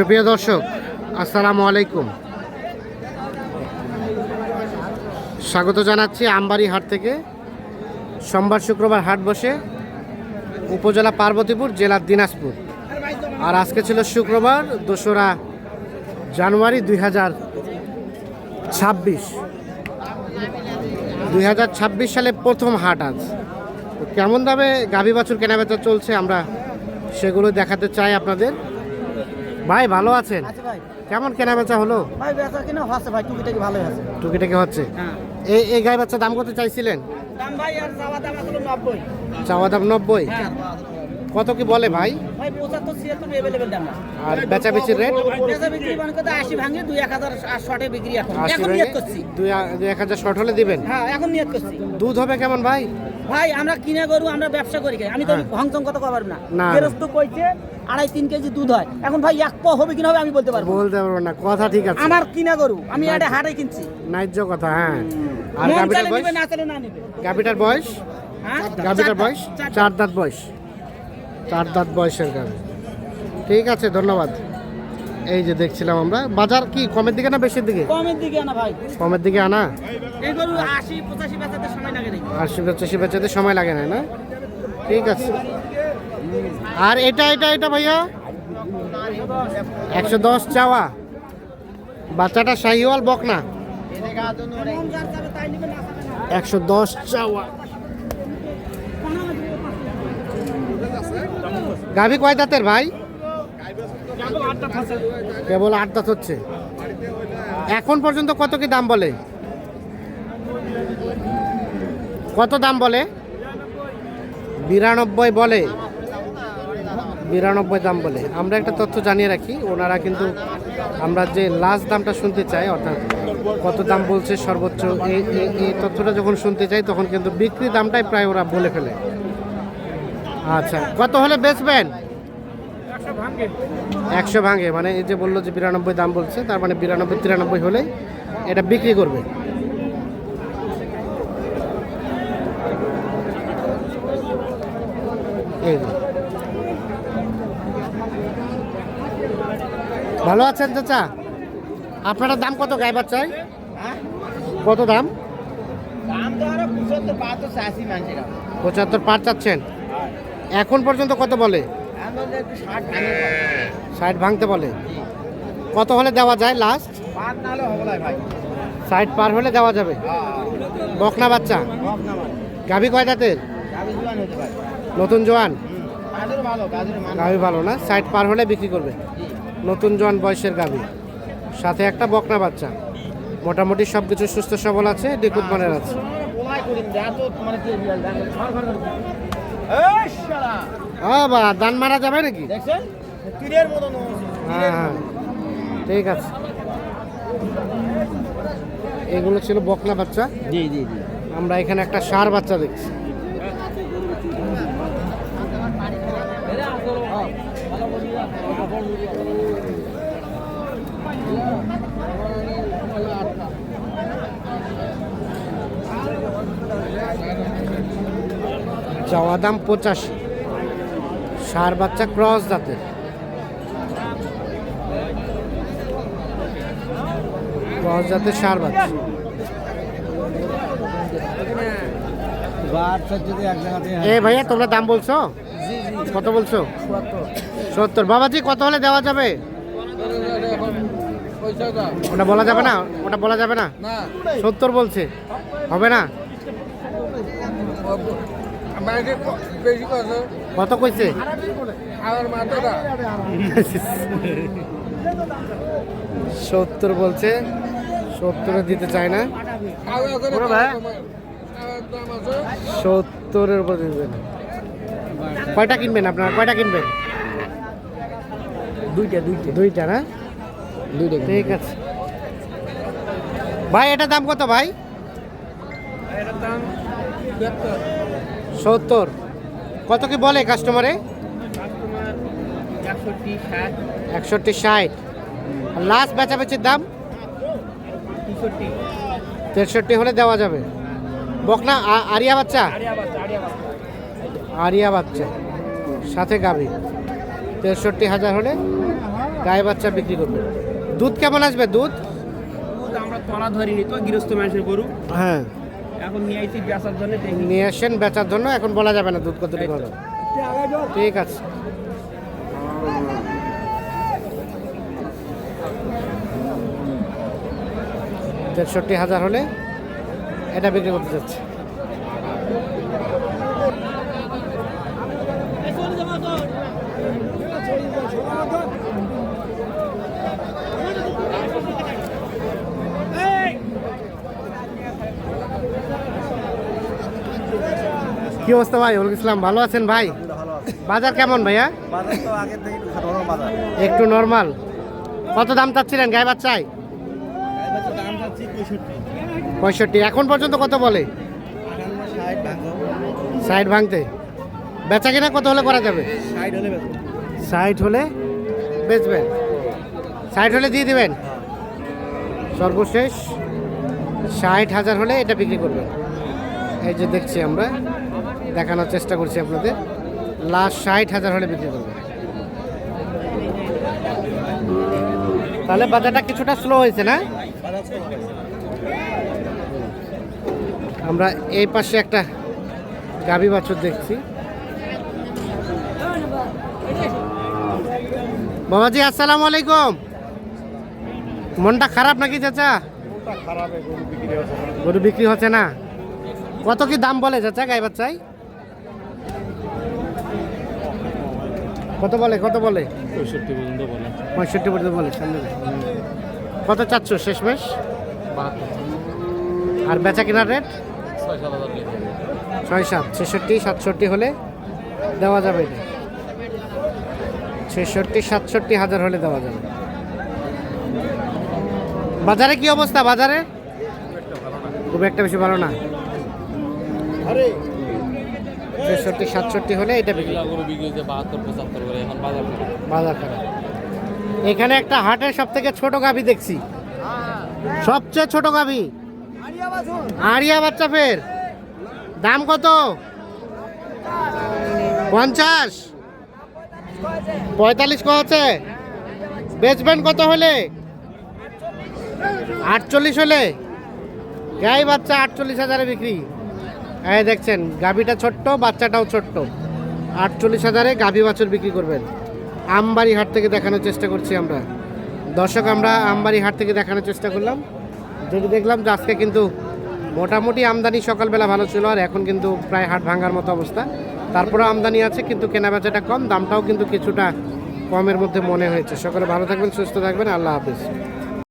সুপ্রিয় দর্শক, আসসালামু আলাইকুম। স্বাগত জানাচ্ছি আমবাড়ি হাট থেকে। সোমবার শুক্রবার হাট বসে উপজেলা পার্বতীপুর জেলা দিনাজপুর। আর আজকে ছিল শুক্রবার, দোসরা জানুয়ারি দুই হাজার ছাব্বিশ। দুই হাজার ছাব্বিশ সালে প্রথম হাট আজ। কেমন দামে গাভী বাছুর কেনাবেচা চলছে আমরা সেগুলো দেখাতে চাই আপনাদের। ভাই ভালো আছেন? কেমন কেনাবেচা হলো? ভাই বেচা কিনা হচ্ছে ভাই টুকিটাকি ভালোই আছে। টুকিটাকি হচ্ছে? হ্যাঁ। এই এই গাই বাচ্চা দাম কত চাইছিলেন? দাম ভাই আর চাওয়া দাম আসলে নব্বই। চাওয়া দাম নব্বই? হ্যাঁ। কত কি বলে ভাই? আর বেচা বেচির রেট বেচা দুই এক হাজার শর্টে হলে দিবেন? হ্যাঁ এখন নিয়ত করছি। দুধ হবে কেমন ভাই? ভাই আমরা কিনে গরু আমরা ব্যবসা করি আমি তো হ্যাঁ। হংচং কত পারব না। গেরস্ত কইছে আড়াই তিন কেজি দুধ হয়। এখন ভাই এক প হবে কিনা হবে আমি বলতে পারব বলতে পারব না কথা ঠিক আছে। আমার কিনা গরু আমি এটা হাটে কিনছি। ন্যায্য কথা হ্যাঁ। আর মন বয়স? না চাইলে না নিবে। গাভিটার বয়স? হ্যাঁ? গাভিটার বয়স? চার দাঁত। বয়স চার দাঁত বয়সের গাভি। ঠিক আছে ধন্যবাদ। এই যে দেখছিলাম আমরা। বাজার কি কমের দিকে না বেশির দিকে? কমের দিকে না ভাই। কমের দিকে আনা? এই গরু আশি পঁচাশি বেচাতে সময় লাগে না না? ঠিক আছে। আর এটা এটা এটা ভাইয়া? একশো দশ চাওয়া। বাচ্চাটা শাহিওয়াল বক না। একশো দশ চাওয়া। গাভি কয় দাঁতের ভাই? কেবল আট দাঁত হচ্ছে। এখন পর্যন্ত কত কি দাম বলে? কত দাম বলে? বিরানব্বই বলে। বিরানব্বই দাম বলে। আমরা একটা তথ্য জানিয়ে রাখি, ওনারা কিন্তু আমরা যে লাস্ট দামটা শুনতে চাই, অর্থাৎ কত দাম বলছে সর্বোচ্চ এই এই- তথ্যটা যখন শুনতে চাই, তখন কিন্তু বিক্রি দামটাই প্রায় ওরা বলে ফেলে। আচ্ছা কত হলে বেচবেন? একশো ভাঙে মানে এই যে বলল যে বিরানব্বই দাম বলছে তার মানে বিরানব্বই তিরানব্বই হলে এটা বিক্রি করবে। ভালো আছেন চাচা? আপনার দাম কত গায়ে বাচ্চায়? কত দাম? দাম পঁচাত্তর পার চাচ্ছেন। এখন পর্যন্ত কত বলে? ষাট ভাঙতে বলে। কত হলে দেওয়া যায় লাস্ট ষাট পার হলে দেওয়া যাবে? বকনা বাচ্চা? গাভি কয় দাঁতের নতুন জোয়ান? গাভি ভালো না? ষাট পার হলে বিক্রি করবে? নতুন জোয়ান বয়সের গাভি। সাথে একটা বকনা বাচ্চা। মোটামুটি সব কিছু সুস্থ সবল আছে ডিকুট মানের আছে। ও বা দান মারা যাবে নাকি? হ্যাঁ হ্যাঁ ঠিক আছে। এগুলো ছিল বকনা বাচ্চা। জি জি জি। আমরা এখানে একটা সার বাচ্চা দেখছি। চাওয়া দাম পঁচাশি। সার বাচ্চা ক্রস দাঁতের ক্রস জাতের সার বাচ্চা। এ ভাইয়া তোমরা দাম বলছো? কত বলছো? সত্তর। বাবাজি কত হলে দেওয়া যাবে? ওটা বলা যাবে না? ওটা বলা যাবে না? সত্তর বলছে। হবে না? কত কইছে? সত্তর বলছে সত্তরে দিতে চায় না। সত্তরের উপর দিবেন। কয়টা কিনবেন আপনারা? কয়টা কিনবেন? দুইটা দুইটা। দুইটা না? দুইটা ঠিক আছে। ভাই এটা দাম কত ভাই? সত্তর। কত কি বলে কাস্টমারে একষট্টি ষাট। লাস্ট বেচাবেচির দাম? তেষট্টি হলে দেওয়া যাবে। বকনা আরিয়া বাচ্চা? আরিয়া বাচ্চা। সাথে গাবি তেষট্টি হাজার হলে গায়ে বাচ্চা বিক্রি করবেন দুধ কেমন আসবে? দুধ? দুধ আমরা তলা ধরিনি তো গৃহস্থ মানুষের গরু। হ্যাঁ। এখন নিয়ে আইছি বেচার জন্য নিয়ে আসেন বেচার জন্য এখন বলা যাবে না দুধ কত ঠিক আছে। তেষট্টি হাজার হলে এটা বিক্রি করতে যাচ্ছে। কি অবস্থা ভাই? ওল ইসলাম ভালো আছেন ভাই? বাজার কেমন ভাইয়া? একটু নর্মাল। কত দাম চাচ্ছিলেন গায়ে বাচ্চায়? যাচ্ছি পঁয়ষট্টি। এখন পর্যন্ত কত বলে? সাইড ভাঙতে। বেচা কিনা কত হলে করা যাবে? সাইড হলে বেচবেন? সাইড হলে দিয়ে দিবেন? সর্বশেষ ষাট হাজার হলে এটা বিক্রি করবেন। এই যে দেখছি আমরা। দেখানোর চেষ্টা করছি আপনাদের। লাস্ট ষাট হাজার হলে বিক্রি করবেন। তাহলে বাজারটা কিছুটা স্লো হয়েছে না। আমরা এই পাশে একটা গাভী বাছুর দেখছি। বাবাজি আসসালামু আলাইকুম। মনটা খারাপ নাকি চাচা? গরু বিক্রি হচ্ছে। না। গরু বিক্রি হচ্ছে না। কত কি দাম বলে চাচা গাই বাচ্চাই কত বলে কত বলে? পঁয়ষট্টি পর্যন্ত বলে। পঁয়ষট্টি পর্যন্ত বলে সামনে দেখ। কত চাচ্ছ শেষমেশ? আর বেচা কেনার রেট? ছয় সাত ছেষট্টি সাতষট্টি হলে দেওয়া যাবে এটা। ছেষট্টি সাতষট্টি হাজার হলে দেওয়া যাবে। বাজারে কি অবস্থা? বাজারে? খুব একটা বেশি ভালো না। আরে ছেষট্টি সাতষট্টি হলে এটা বিক্রি বাহাত্তর পঁচাত্তর করে এখন বাজার বাজার খারাপ এখানে একটা হাটের সব থেকে ছোট গাভি দেখছি। সবচেয়ে ছোট গাভি। আরিয়া বাচ্চা ফের। দাম কত? পঞ্চাশ। পঁয়তাল্লিশ কছে বেচবেন কত হলে? আটচল্লিশ হলে। গাই বাচ্চা আটচল্লিশ হাজারে বিক্রি। এই দেখছেন, গাভিটা ছোট্ট, বাচ্চাটাও ছোট্ট। আটচল্লিশ হাজারে গাভী বাছুর বিক্রি করবেন। আমবাড়ি হাট থেকে দেখানোর চেষ্টা করছি আমরা। দর্শক, আমরা আমবাড়ি হাট থেকে দেখানোর চেষ্টা করলাম। যদি দেখলাম যে আজকে কিন্তু মোটামুটি আমদানি সকালবেলা ভালো ছিল, আর এখন কিন্তু প্রায় হাট ভাঙার মতো অবস্থা। তারপরে আমদানি আছে, কিন্তু কেনা বেচাটা কম, দামটাও কিন্তু কিছুটা কমের মধ্যে মনে হয়েছে। সকলে ভালো থাকবেন, সুস্থ থাকবেন, আল্লাহ হাফিজ।